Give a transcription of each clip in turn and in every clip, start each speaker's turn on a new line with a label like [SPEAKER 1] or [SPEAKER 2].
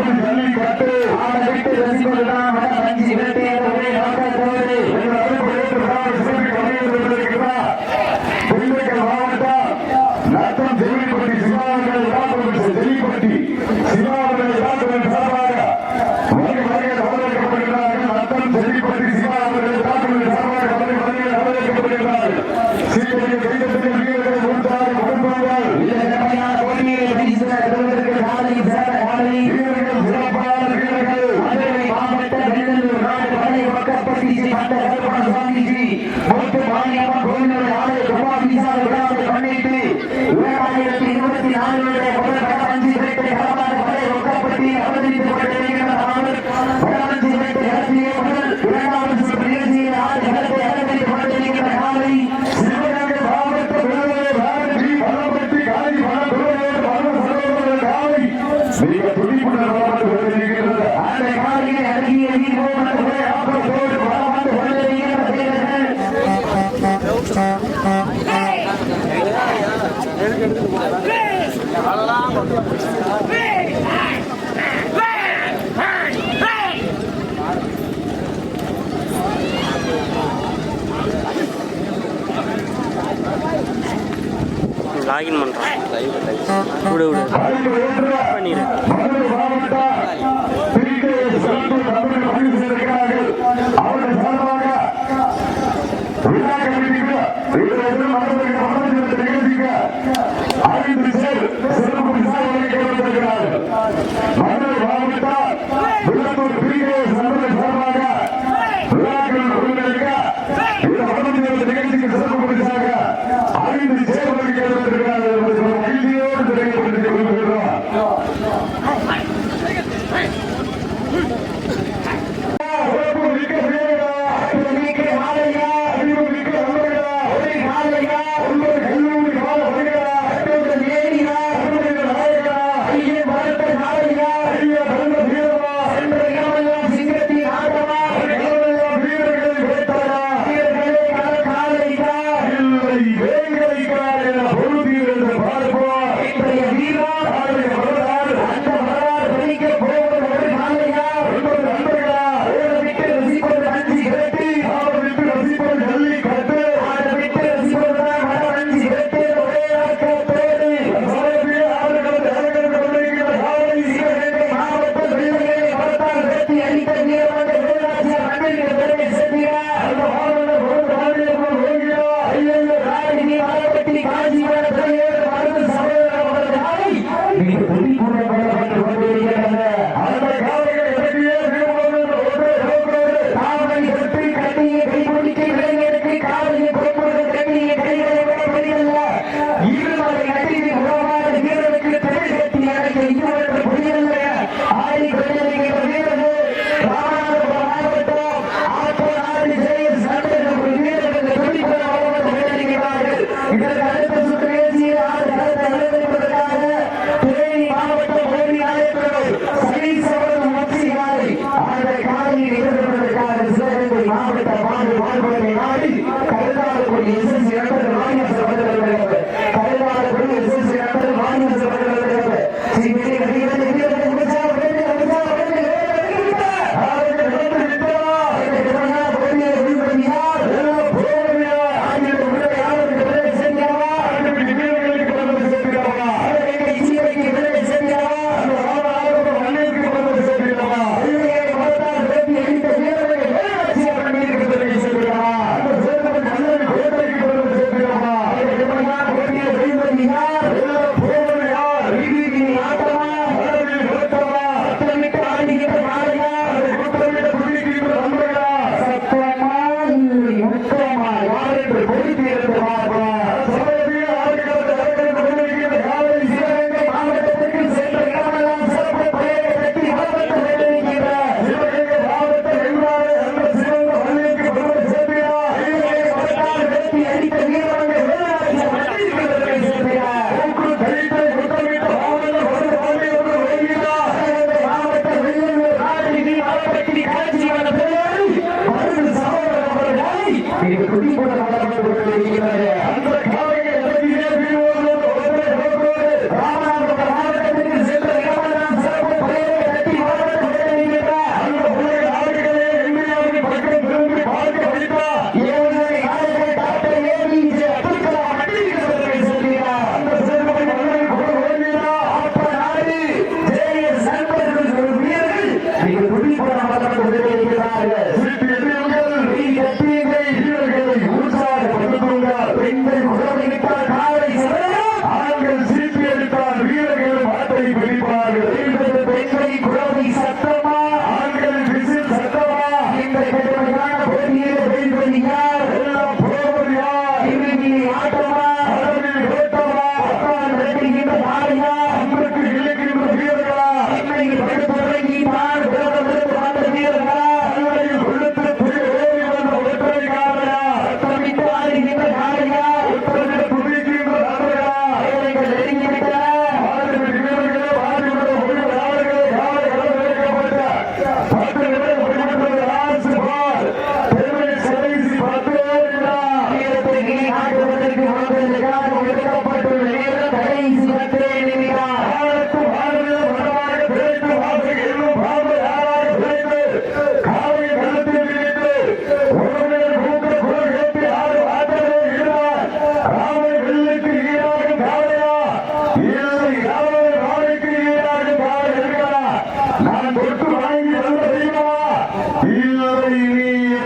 [SPEAKER 1] பள்ளிக்கூடத்தில்
[SPEAKER 2] ஆட விட்டு ரசிப்பதுதான் பாண்டிகிரி மண்டல பாண்டிகிரி போட்டு பாண்டியம்மன் கோயிலுடைய ஆலய துப்பாக்கிசாலை விழாவில்
[SPEAKER 3] லாகின் பண்ணுறான் விடு விடு.
[SPEAKER 1] பண்ணிடு.
[SPEAKER 2] इधर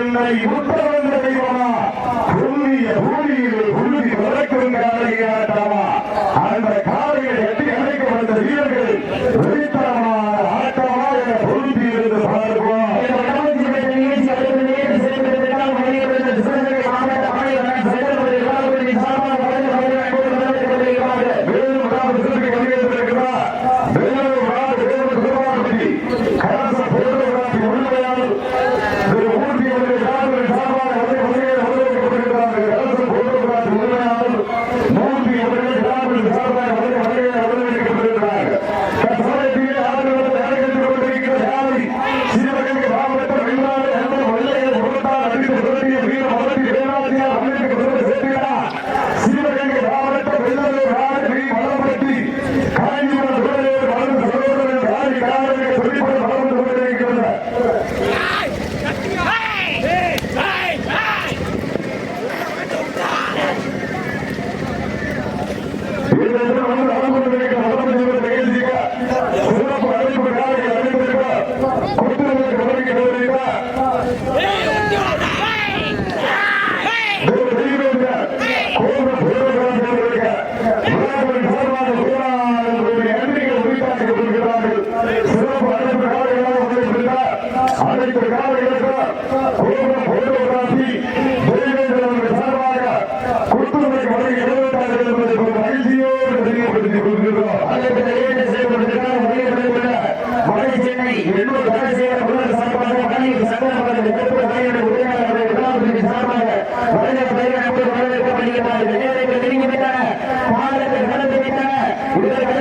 [SPEAKER 1] இல்லை ಕೊಟ್ಟಿರುವ
[SPEAKER 2] வரவேற்கப்படுகிறார் விளையாட்டுகள் நெருங்கிவிட்டன பாடல்கள்